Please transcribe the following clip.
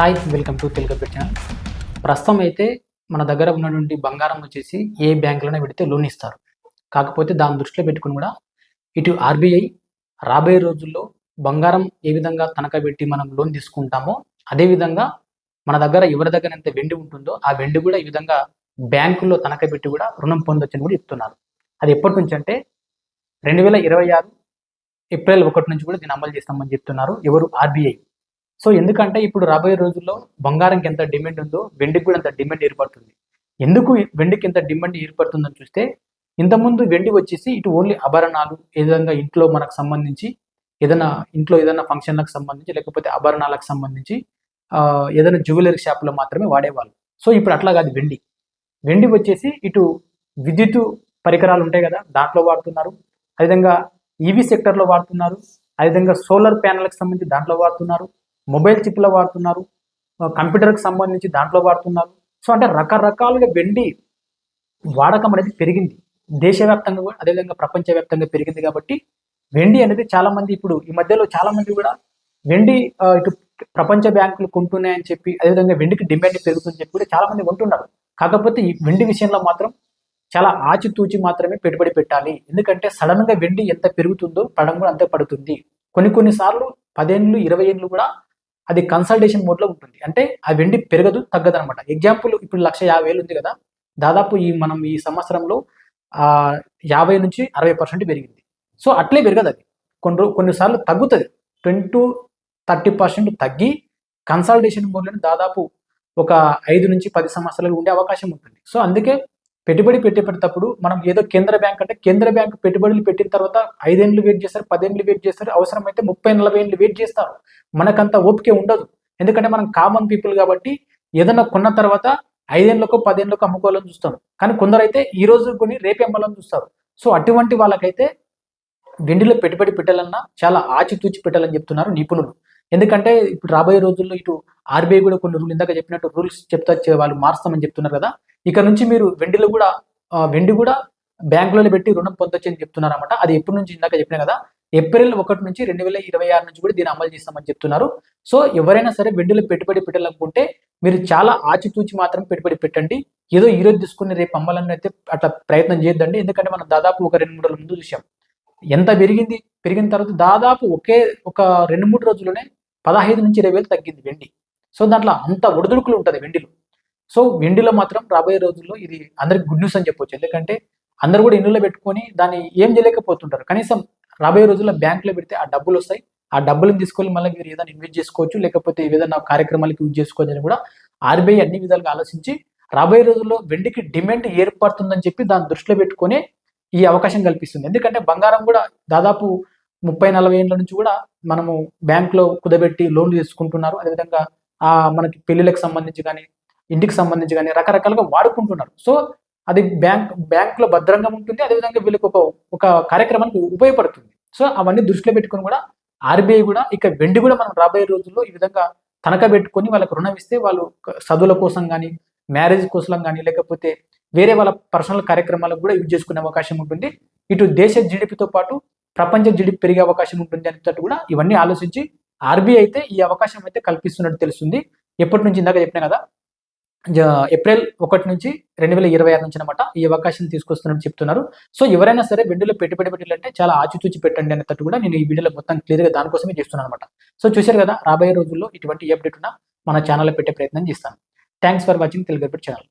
Hi welcome to Telugu channel. ప్రస్తుతం అయితే మన దగ్గర ఉన్నటువంటి బంగారం వచ్చేసి ఏ బ్యాంకులోనే పెడితే లోన్ ఇస్తారు. కాకపోతే దాని దృష్టిలో పెట్టుకుని కూడా ఇటు ఆర్బీఐ రాబోయే రోజుల్లో బంగారం ఏ విధంగా తనఖా పెట్టి మనం లోన్ తీసుకుంటామో అదే విధంగా మన దగ్గర ఎవరి దగ్గర ఎంత వెండి ఉంటుందో ఆ వెండి కూడా ఈ విధంగా బ్యాంకుల్లో తనఖా పెట్టి కూడా రుణం పొందొచ్చని కూడా చెప్తున్నారు. అది ఎప్పటి నుంచి అంటే రెండు వేల ఇరవై ఆరు ఏప్రిల్ ఒకటి నుంచి కూడా దీన్ని అమలు చేస్తామని చెప్తున్నారు ఎవరు? ఆర్బీఐ. సో ఎందుకంటే ఇప్పుడు రాబోయే రోజుల్లో బంగారంకి ఎంత డిమాండ్ ఉందో వెండికి కూడా అంత డిమాండ్ ఏర్పడుతుంది. ఎందుకు వెండికి ఎంత డిమాండ్ ఏర్పడుతుందని చూస్తే ఇంతకుముందు వెండి వచ్చేసి ఇటు ఓన్లీ ఆభరణాలు ఏ విధంగా ఇంట్లో మనకు సంబంధించి ఏదైనా ఇంట్లో ఏదైనా ఫంక్షన్లకు సంబంధించి లేకపోతే ఆభరణాలకు సంబంధించి ఏదైనా జ్యువెలరీ షాప్లో మాత్రమే వాడేవాళ్ళు. సో ఇప్పుడు అట్లా కాదు వెండి. వెండి వచ్చేసి ఇటు విద్యుత్ పరికరాలు ఉంటాయి కదా దాంట్లో వాడుతున్నారు. అదేవిధంగా ఈవీ సెక్టర్లో వాడుతున్నారు. అదేవిధంగా సోలార్ ప్యానల్కి సంబంధించి దాంట్లో వాడుతున్నారు. మొబైల్ చిప్లో వాడుతున్నారు కంప్యూటర్కి సంబంధించి దాంట్లో వాడుతున్నారు. సో అంటే రకరకాలుగా వెండి వాడకం అనేది పెరిగింది. దేశవ్యాప్తంగా కూడా అదేవిధంగా ప్రపంచవ్యాప్తంగా పెరిగింది కాబట్టి వెండి అనేది చాలా మంది ఇప్పుడు ఈ మధ్యలో చాలా మంది కూడా వెండి ఇటు ప్రపంచ బ్యాంకులు కొంటున్నాయని చెప్పి అదేవిధంగా వెండికి డిమాండ్ పెరుగుతుందని చెప్పి కూడా చాలా మంది కొంటున్నారు కాకపోతే ఈ వెండి విషయంలో మాత్రం చాలా ఆచితూచి మాత్రమే పెట్టుబడి పెట్టాలి. ఎందుకంటే సడన్గా వెండి ఎంత పెరుగుతుందో పడం కూడా అంతే పడుతుంది. కొన్ని కొన్ని సార్లు పదేళ్ళు ఇరవై ఏళ్ళు కూడా అది కన్సల్టేషన్ మోడ్లో ఉంటుంది. అంటే ఆ వెండి పెరగదు తగ్గదు అనమాట ఎగ్జాంపుల్ ఇప్పుడు లక్ష యాభై వేలు ఉంది కదా. దాదాపు ఈ మనం ఈ సంవత్సరంలో యాభై నుంచి అరవై పర్సెంట్ పెరిగింది. సో అట్లే పెరగదు అది. కొన్ని కొన్నిసార్లు తగ్గుతుంది. ట్వంటీ టు థర్టీ పర్సెంట్ తగ్గి కన్సల్టేషన్ మోడ్లను దాదాపు ఒక ఐదు నుంచి పది సంవత్సరాలు ఉండే అవకాశం ఉంటుంది. సో అందుకే పెట్టుబడి పెట్టేటప్పుడు మనం ఏదో కేంద్ర బ్యాంక్ అంటే కేంద్ర బ్యాంక్ పెట్టుబడులు పెట్టిన తర్వాత ఐదేళ్ళు వెయిట్ చేస్తారు పదేళ్ళు వెయిట్ చేస్తారు అవసరమైతే ముప్పై నలభై ఏళ్ళు వెయిట్ చేస్తారు. మనకంత ఓపిక ఉండదు. ఎందుకంటే మనం కామన్ పీపుల్ కాబట్టి ఏదైనా కొన్న తర్వాత ఐదేళ్ళకు పదేళ్ళకు అమ్ముకోవాలని చూస్తాం కానీ కొందరైతే ఈ రోజు కొని రేపు అమ్మాలని చూస్తారు. సో అటువంటి వాళ్ళకైతే వెండిలో పెట్టుబడి పెట్టాలన్నా చాలా ఆచితూచి పెట్టాలని చెప్తున్నారు నిపుణులు. ఎందుకంటే ఇప్పుడు రాబోయే రోజుల్లో ఇటు ఆర్బీఐ కూడా కొన్ని రూల్ ఇందాక చెప్పినట్టు రూల్స్ చెప్తా వాళ్ళు మారుస్తామని చెప్తున్నారు కదా. ఇక నుంచి మీరు వెండిలో కూడా వెండి కూడా బ్యాంకులలో పెట్టి రుణం పొందొచ్చు అని చెప్తున్నారు అనమాట అది ఎప్పటి నుంచి ఇందాక చెప్పిన కదా ఏప్రిల్ ఒకటి నుంచి రెండు వేల ఇరవై ఆరు నుంచి కూడా దీన్ని అమలు చేస్తామని చెప్తున్నారు. సో ఎవరైనా సరే వెండిలో పెట్టుబడి పెట్టాలనుకుంటే మీరు చాలా ఆచితూచి మాత్రం పెట్టుబడి పెట్టండి. ఏదో ఈ రోజు తీసుకుని రేపు అమ్మాలని అయితే అట్లా ప్రయత్నం చేయొద్దండి. ఎందుకంటే మనం దాదాపు ఒక రెండు మూడు రోజుల ముందు చూసాం ఎంత పెరిగింది? పెరిగిన తర్వాత దాదాపు ఒకే ఒక రెండు మూడు రోజుల్లోనే పదహైదు నుంచి ఇరవై వేలు తగ్గింది వెండి. సో దాంట్లో అంత ఒడిదుడుకులు ఉంటుంది వెండిలో. సో వెండిలో మాత్రం రాబోయే రోజుల్లో ఇది అందరికి గుడ్ న్యూస్ అని చెప్పొచ్చు. ఎందుకంటే అందరు కూడా ఇల్లులో పెట్టుకొని దాన్ని ఏం చేయలేకపోతుంటారు. కనీసం రాబోయే రోజుల్లో బ్యాంకులో పెడితే ఆ డబ్బులు వస్తాయి. ఆ డబ్బులను తీసుకొని మళ్ళీ మీరు ఏదైనా ఇన్వెస్ట్ చేసుకోవచ్చు. లేకపోతే ఏదైనా కార్యక్రమాలకు యూజ్ చేసుకోవచ్చు అని కూడా ఆర్బీఐ అన్ని విధాలుగా ఆలోచించి రాబోయే రోజుల్లో వెండికి డిమాండ్ ఏర్పడుతుందని చెప్పి దాన్ని దృష్టిలో పెట్టుకొని ఈ అవకాశం కల్పిస్తుంది. ఎందుకంటే బంగారం కూడా దాదాపు ముప్పై నలభై ఏళ్ళ నుంచి కూడా మనము బ్యాంకులో కుదబెట్టి లోన్లు తీసుకుంటున్నారు. అదేవిధంగా ఆ మనకి పెళ్ళిళ్ళకి సంబంధించి కానీ ఇంటికి సంబంధించి కానీ రకరకాలుగా వాడుకుంటున్నారు. సో అది బ్యాంక్ బ్యాంక్లో భద్రంగా ఉంటుంది. అదేవిధంగా వీళ్ళకి ఒక ఒక కార్యక్రమానికి ఉపయోగపడుతుంది. సో అవన్నీ దృష్టిలో పెట్టుకొని కూడా ఆర్బీఐ కూడా ఇక వెండి కూడా మనం రాబోయే రోజుల్లో ఈ విధంగా తనఖా పెట్టుకొని వాళ్ళకి రుణం ఇస్తే వాళ్ళు చదువుల కోసం కానీ మ్యారేజ్ కోసం కానీ లేకపోతే వేరే వాళ్ళ పర్సనల్ కార్యక్రమాలకు కూడా యూజ్ చేసుకునే అవకాశం ఉంటుంది. ఇటు దేశ జీడిపితో పాటు ప్రపంచ జీడిపి పెరిగే అవకాశం ఉంటుంది అనేటట్టు కూడా ఇవన్నీ ఆలోచించి ఆర్బీఐ అయితే ఈ అవకాశం అయితే కల్పిస్తున్నట్టు తెలుస్తుంది. ఎప్పటి నుంచి ఇందాక చెప్పిన కదా ఏప్రిల్ ఒకటి నుంచి రెండు వేల ఇరవై ఆరు నుంచి అనమాట ఈ అవకాశం తీసుకొస్తున్నట్టు చెప్తున్నారు. సో ఎవరైనా సరే వెండిలో పెట్టుబడి పెట్టాలంటే చాలా ఆచితూచి పెట్టండి అనేటట్టు కూడా నేను ఈ వీడియోలో మొత్తం క్లియర్గా దానికోసమే చేస్తున్నాను అనమాట సో చూశారు కదా రాబోయే రోజుల్లో ఇటువంటి అప్డేట్ ఉన్న మన ఛానల్లో పెట్టే ప్రయత్నం చేస్తాను. Thanks for watching. Telugu channel.